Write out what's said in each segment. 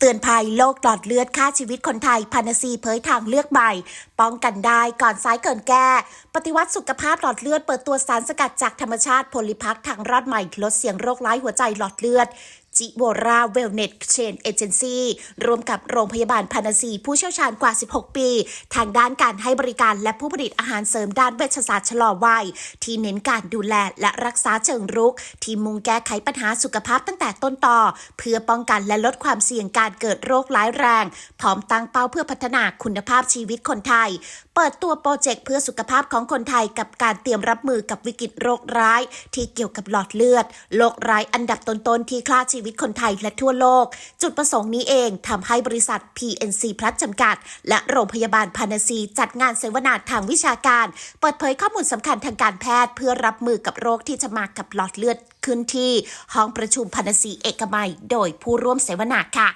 เตือนภัยโรคหลอดเลือดฆ่าชีวิตคนไทยพานาซีเผยทางเลือกใหม่ ป้องกันได้ก่อนสายเกินแก้ ปฏิวัติสุขภาพหลอดเลือดเปิดตัวสารสกัดจากธรรมชาติผลิพักทางรอดใหม่ลดเสี่ยงโรคร้ายหัวใจหลอดเลือด จิโวราเวลเนตเชนเอเจนซี่ร่วมกับโรงพยาบาลพานาซีผู้เชี่ยวชาญกว่า 16 ปี ทางด้านการให้บริการและผู้ผลิตอาหารเสริมด้านเวชศาสตร์ชะลอวัย ที่เน้นการดูแลและรักษาเชิงรุก ที่มุ่งแก้ไขปัญหาสุขภาพตั้งแต่ต้นต่อ เพื่อป้องกันและลดความเสี่ยงการเกิดโรคร้ายแรง พร้อมตั้งเป้าเพื่อพัฒนาคุณภาพชีวิตคนไทย เปิดตัวโปรเจกต์เพื่อสุขภาพของคนไทยกับการเตรียมรับมือกับวิกฤตโรคร้าย ที่เกี่ยวกับหลอดเลือดโรคร้ายอันดับต้นๆที่ฆ่าชีวิตคนไทยและทั่วโลก จุดประสงค์นี้เองทำให้บริษัท PNC พลัสจำกัด และโรงพยาบาลพานาซีจัดงานเสวนาทางวิชาการ เปิดเผยข้อมูลสำคัญทางการแพทย์ เพื่อรับมือกับโรคที่จะมากับหลอดเลือดขึ้นที่ห้องประชุมพานาซีเอกมัย โดยผู้ร่วมเสวนาค่ะ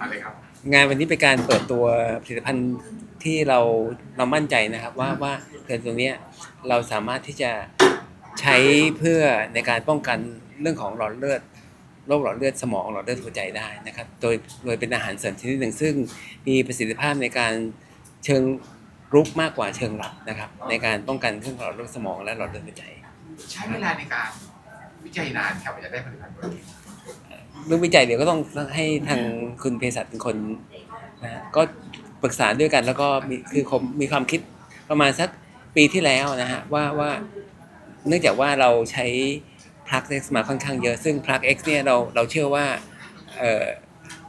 อะไรครับงานวันนี้เป็นการเปิดตัวผลิตภัณฑ์ที่เราเรามั่นใจนะครับว่าว่าผลิตภัณฑ์ตัวเนี้ยเราสามารถที่จะใช้เพื่อในการป้องกันเรื่องของหลอดเลือด โรคหลอดเลือดสมองหลอดเลือดหัวใจได้นะครับ โดยโดยเป็นอาหารเสริมชนิดหนึ่งซึ่งมีประสิทธิภาพในการเชิงรุกมากกว่าเชิงรับนะครับ ในการป้องกันเรื่องหลอดเลือดสมองและหลอดเลือดหัวใจ ใช้เวลาในการวิจัยนานครับกว่าจะได้ผลิตภัณฑ์ตัวนี้เรื่องวิจัยเดี๋ยวก็ต้องให้ทางคุณเภสัชเป็นคนนะฮะก็ปรึกษาด้วยกันแล้วก็มีคือผมมีความคิดประมาณสักปีที่แล้วนะฮะว่าว่าเนื่องจากว่าเราใช้ พลัก X มาค่อนข้างเยอะ ซึ่งพลัก X เนี่ยเราเราเชื่อว่าเออ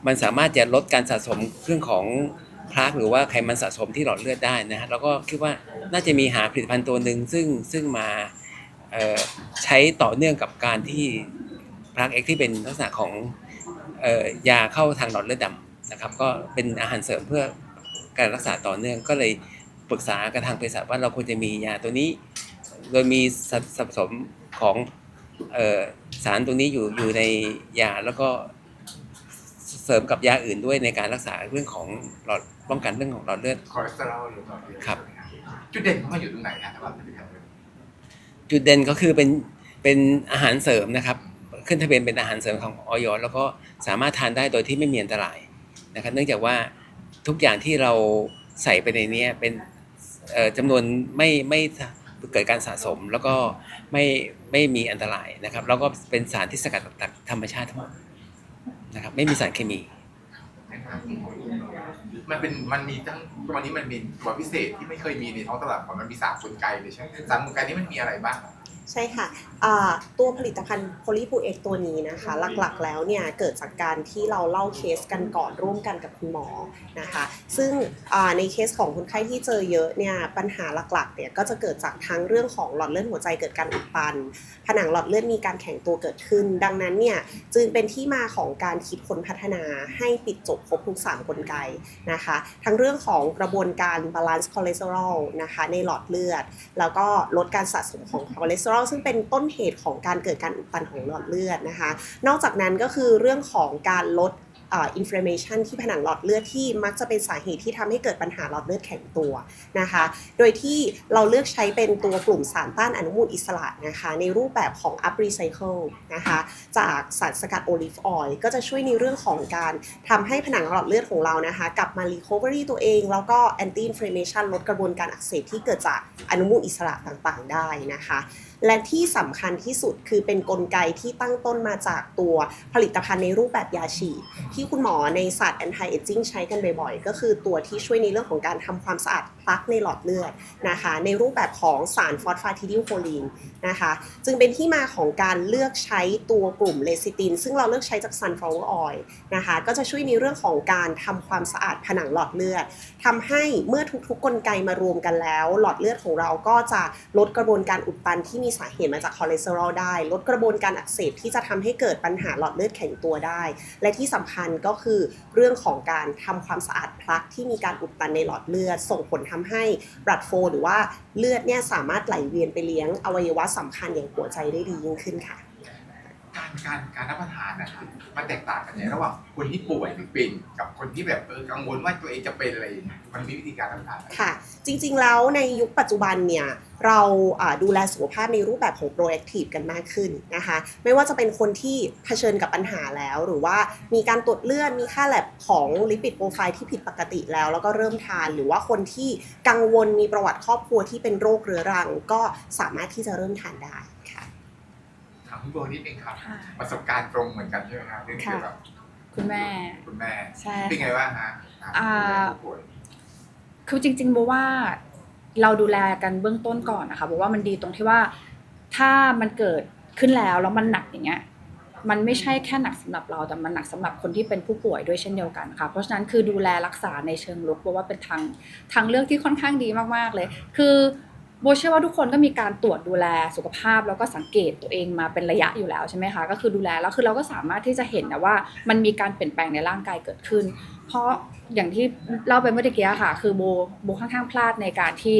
มันสามารถจะลดการสะสมเรื่องของพลักหรือว่าไขมันสะสมที่หลอดเลือดได้นะฮะแล้วก็คิดว่าน่าจะมีหาผลิตภัณฑ์ตัวหนึ่งซึ่งซึ่งมาเออใช้ต่อเนื่องกับการที่พลักเอ็กที่เป็นลักษณะของเออยาเข้าทางหลอดเลือดดำนะครับ ก็เป็นอาหารเสริมเพื่อการรักษาต่อเนื่องก็เลยปรึกษากับทางเภสัชว่าเราควรจะมียาตัวนี้ โดยมีสัดสัดผสมของ สารตัวนี้อยู่อยู่ในยาแล้วก็เสริมกับยาอื่นด้วยในการรักษาเรื่องของหลอดป้องกันเรื่องของหลอดเลือด คอเลสเตอรอลหรือหลอดเลือดครับ จุดเด่นของมันอยู่ตรงไหนครับสำหรับผลิตภัณฑ์ตัวนี้จุดเด่นก็คือเป็นเป็นอาหารเสริมนะครับ ขึ้นทะเบียนเป็นอาหารเสริมของออยแล้วก็สามารถทานได้โดยที่ไม่มีอันตรายนะครับ เนื่องจากว่าทุกอย่างที่เราใส่ไปในเนี้ยเป็นเอ่อจำนวนไม่ไม่ เกิดการสะสมแล้วก็ไม่ไม่มีอันตรายนะครับ แล้วก็เป็นสารที่สกัดจากธรรมชาติทั้งหมดนะครับ ไม่มีสารเคมี มันเป็นมันมีทั้งวันนี้มันมีตัวพิเศษที่ไม่เคยมีในท้องตลาดก่อนมันมีสามกลไกเลยใช่ไหมสามกลไกนี้มันมีอะไรบ้าง ใช่ค่ะอ่าตัวผลิตภัณฑ์โพลีพูเอกตัวนี้นะคะ หลักๆแล้วเนี่ยเกิดจากการที่เราเล่าเคสกันก่อนร่วมกันกับคุณหมอนะคะ ซึ่งอ่าในเคสของคนไข้ที่เจอเยอะเนี่ยปัญหาหลักๆเนี่ยก็จะเกิดจากทั้งเรื่องของหลอดเลือดหัวใจเกิดการอุดตัน ผนังหลอดเลือดมีการแข็งตัวเกิดขึ้น ดังนั้นเนี่ยจึงเป็นที่มาของการคิดค้นพัฒนาให้ปิดจบครบทุก 3 กลไกนะคะ ทั้งเรื่องของกระบวนการบาลานซ์คอเลสเตอรอลนะคะในหลอดเลือด แล้วก็ลดการสะสมของคอเลสเตอรอลซึ่งเป็นต้นเหตุของการเกิดการอุดตันของหลอดเลือดนะคะ นอกจากนั้นก็คือเรื่องของการลด อินฟลามชันที่ผนังหลอดเลือดที่มักจะเป็นสาเหตุที่ทำให้เกิดปัญหาหลอดเลือดแข็งตัวนะคะ โดยที่เราเลือกใช้เป็นตัวกลุ่มสารต้านอนุมูลอิสระนะคะ ในรูปแบบของ up recycle นะคะจากสารสกัดโอลิฟออยล์ก็จะช่วยในเรื่องของการทำให้ผนังหลอดเลือดของเรานะคะ กลับมา recovery ตัวเอง แล้วก็ anti inflammation ลดกระบวนการอักเสบที่เกิดจากอนุมูลอิสระต่างๆ ได้นะคะและที่สำคัญที่สุดคือเป็นนกลไกที่ตั้งต้นมาจากตัวผลิตภัณฑ์ในรูปแบบยาฉีดที่คุณหมอในศาสตร์ anti aging ใช้กันบ่อยๆ ก็คือตัวที่ช่วยในเรื่องของการทำความสะอาด พลักในหลอดเลือดนะคะ ในรูปแบบของสารฟอสฟาทิดิลโคลีนนะคะ จึงเป็นที่มาของการเลือกใช้ตัวกลุ่มเลซิติน ซึ่งเราเลือกใช้จาก sunflower oil นะคะ ก็จะช่วยในเรื่องของการทำความสะอาดผนังหลอดเลือดทำให้เมื่อทุกๆกลไกมารวมกันแล้ว หลอดเลือดของเราก็จะลดกระบวนการอุดตันที่มีสาเหตุมาจากคอเลสเตอรอลได้ ลดกระบวนการอักเสบที่จะทำให้เกิดปัญหาหลอดเลือดแข็งตัวได้ และที่สำคัญก็คือเรื่องของการทำความสะอาดพลักที่มีการอุดตันในหลอดเลือดส่งผลททำให้บลัดโฟหรือว่าเลือดเนี่ยสามารถไหลเวียนไปเลี้ยงอวัยวะสำคัญอย่างหัวใจได้ดียิ่งขึ้นค่ะ การการการรับประทานนะครับมันแตกต่างกันยังไงระหว่างคนที่ป่วยหรือเป็นกับคนที่แบบเออกังวลว่าตัวเองจะเป็นอะไรอย่างเงี้ยมันมีวิธีการรับประทานอะไร ค่ะ จริงๆแล้วในยุคปัจจุบันเนี่ย เราอ่าดูแลสุขภาพในรูปแบบของ proactive กันมากขึ้นนะคะ ไม่ว่าจะเป็นคนที่เผชิญกับปัญหาแล้ว หรือว่ามีการตรวจเลือดมีค่าแลบของลิปิดโปรไฟล์ที่ผิดปกติแล้ว แล้วก็เริ่มทาน หรือว่าคนที่กังวลมีประวัติครอบครัวที่เป็นโรคเรื้อรัง ก็สามารถที่จะเริ่มทานได้ค่ะ ถามคุณโบนิดนึงครับ ค่ะประสบการณ์ตรงเหมือนกันใช่ไหมครับเรื่องเกี่ยวกับคุณแม่ คุณแม่ใช่ เป็นไงบ้างฮะอ่า ผู้ป่วยคือจริงๆโบว่าเราดูแลกันเบื้องต้นก่อนนะคะโบว่ามันดีตรงที่ว่าถ้ามันเกิดขึ้นแล้วแล้วมันหนักอย่างเงี้ยมันไม่ใช่แค่หนักสำหรับเราแต่มันหนักสำหรับคนที่เป็นผู้ป่วยด้วยเช่นเดียวกันค่ะเพราะฉะนั้นคือดูแลรักษาในเชิงลุกโบว่าเป็นทางทางเลือกที่ค่อนข้างดีมากๆเลย คือ โบเชื่อว่าทุกคนก็มีการตรวจดูแลสุขภาพแล้วก็สังเกตตัวเองมาเป็นระยะอยู่แล้วใช่ไหมคะก็คือดูแลแล้วคือเราก็สามารถที่จะเห็นนะว่า มันมีการเปลี่ยนแปลงในร่างกายเกิดขึ้น เพราะอย่างที่เล่าไปเมื่อกี้ค่ะ คือโบโบค่อนข้างพลาดในการที่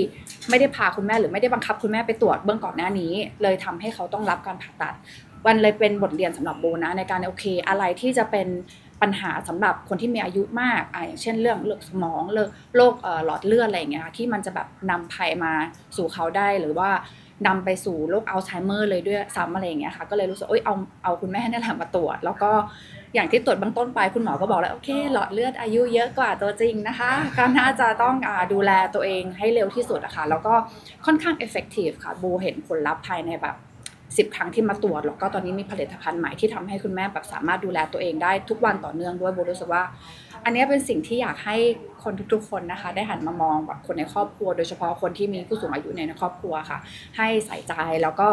ไม่ได้พาคุณแม่หรือไม่ได้บังคับคุณแม่ไปตรวจเบื้องก่อนหน้านี้ เลยทำให้เขาต้องรับการผ่าตัดวันเลยเป็นบทเรียนสำหรับโบนะในการโอเค อะไรที่จะเป็น ปัญหาสำหรับคนที่มีอายุมากอะอย่างเช่นเรื่องเลือดสมองเรื่องโรคหลอดเลือดอะไรอย่างเงี้ยค่ะที่มันจะแบบนำภัยมาสู่เขาได้หรือว่านำไปสู่โรคอัลไซเมอร์เลยด้วยซ้ำอะไรอย่างเงี้ยค่ะก็เลยรู้สึกเอ้ยเอาเอาคุณแม่นี่แหละมาตรวจ แล้วก็อย่างที่ตรวจเบื้องต้นไปคุณหมอก็บอกแล้วโอเคหลอดเลือดอายุเยอะกว่าตัวจริงนะคะก็น่าจะต้องอดูแลตัวเองให้เร็วที่สุดอะค่ะแล้วก็ค่อนข้าง effective ค่ะโบเห็นผลลัพธ์ภายในแบบ สิบครั้งที่มาตรวจแล้วก็ตอนนี้มีผลิตภัณฑ์ใหม่ที่ทำให้คุณแม่แบบสามารถดูแลตัวเองได้ทุกวันต่อเนื่องด้วยโบรู้สึกว่า อันนี้เป็นสิ่งที่อยากให้คนทุกๆ คนนะคะ ได้หันมามองแบบคนในครอบครัว โดยเฉพาะคนที่มีผู้สูงอายุในครอบครัวค่ะ ให้ใส่ใจแล้วก็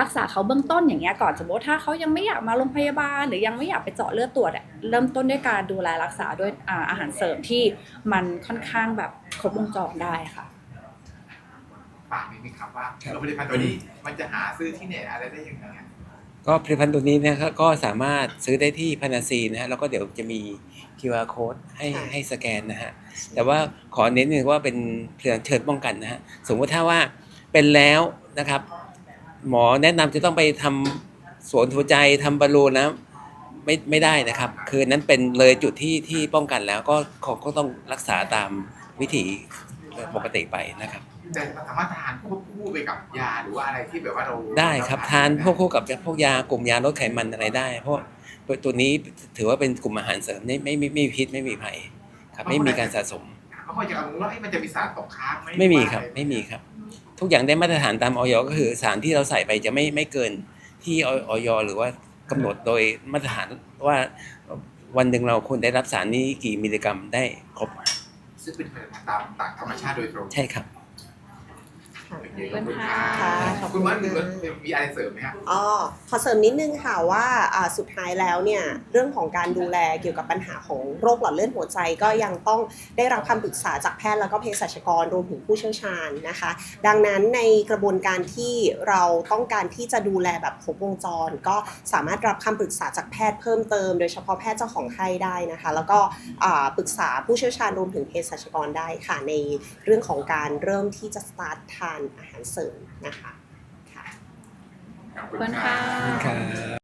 รักษาเขาเบื้องต้นอย่างเงี้ยก่อนสมมติถ้าเขายังไม่อยากมาโรงพยาบาล หรือยังไม่อยากไปเจาะเลือดตรวจเริ่มต้นด้วยการดูแลรักษาด้วยอาหารเสริมที่มันค่อนข้างแบบครบวงจรได้ค่ะ นิดนึงครับว่าครับเราผลิตภัณฑ์ตัวนี้มันจะหาซื้อที่ไหนอะไรได้ยังไงอะก็ผลิตภัณฑ์ตัวนี้นะครับก็สามารถซื้อได้ที่พานาซีนะฮะแล้วก็เดี๋ยวจะมี QR code ให้ค่ะให้สแกนนะฮะแต่ว่าขอเน้นหนึ่งว่าเป็นผลิตภัณฑ์เชิญป้องกันนะฮะสมมติถ้าว่าเป็นแล้วนะครับ หมอแนะนำจะต้องไปทำสวนหัวใจทำบอลลูนนะไม่ไม่ได้นะครับ คือนั้นเป็นเลยจุดที่ที่ป้องกันแล้วก็ก็ก็ต้องรักษาตามวิถี ปกติไปนะครับแต่มันสามารถทานควบคู่ไปกับยาหรือว่าอะไรที่แบบว่าเราได้ครับทานพวกคู่กับพวกยากลุ่มยาลดไขมันอะไรได้ เพราะตัวนี้ถือว่าเป็นกลุ่มอาหารเสริมไม่ไม่ไม่ไม่มีพิษไม่มีภัยครับไม่มีการสะสมเขาพอจะกังวลว่าเอ๊ะมันจะมีสารตกค้างไหมไม่มีครับหอว่าอะไม่มีครับ ทุกอย่างได้มาตรฐานตามออยก็คือสารที่เราใส่ไปจะไม่ไม่เกินที่ออยหรือว่ากำหนดโดยมาตรฐานว่าวันหนึ่งเราควรได้รับสารนี้กี่มิลลิกรัมได้ครบ ซึ่งเป็นผลิตภัณฑ์ตามตามธรรมชาติโดยตรง ใช่ครับ โอเคขอบคุณค่ะค่ะขอบคุคุณณมันมากมีอะไรเสริมไหมครับอ๋อขอเสริมนิดนึงค่ะว่าอ่าสุดท้ายแล้วเนี่ยเรื่องของการดูแลเกี่ยวกับปัญหาของโรคหลอดเลือดหัวใจก็ยังต้องได้รับคำปรึกษาจากแพทย์แล้วก็เภสัชกรรวมถึงผู้เชี่ยวชาญนะคะ ดังนั้นในกระบวนการที่เราต้องการที่จะดูแลแบบครบวงจร ก็สามารถรับคำปรึกษาจากแพทย์เพิ่มเติม โดยเฉพาะแพทย์เจ้าของไข้ได้นะคะ แล้วก็อ่าปรึกษาผู้เชี่ยวชาญรวมถึงเภสัชกรได้ค่ะในเรื่องของการเริ่มที่จะสตาร์ททานอาหารเสริมนะคะค่ะขอบคุณขอบคุณค่ะค่ะครับ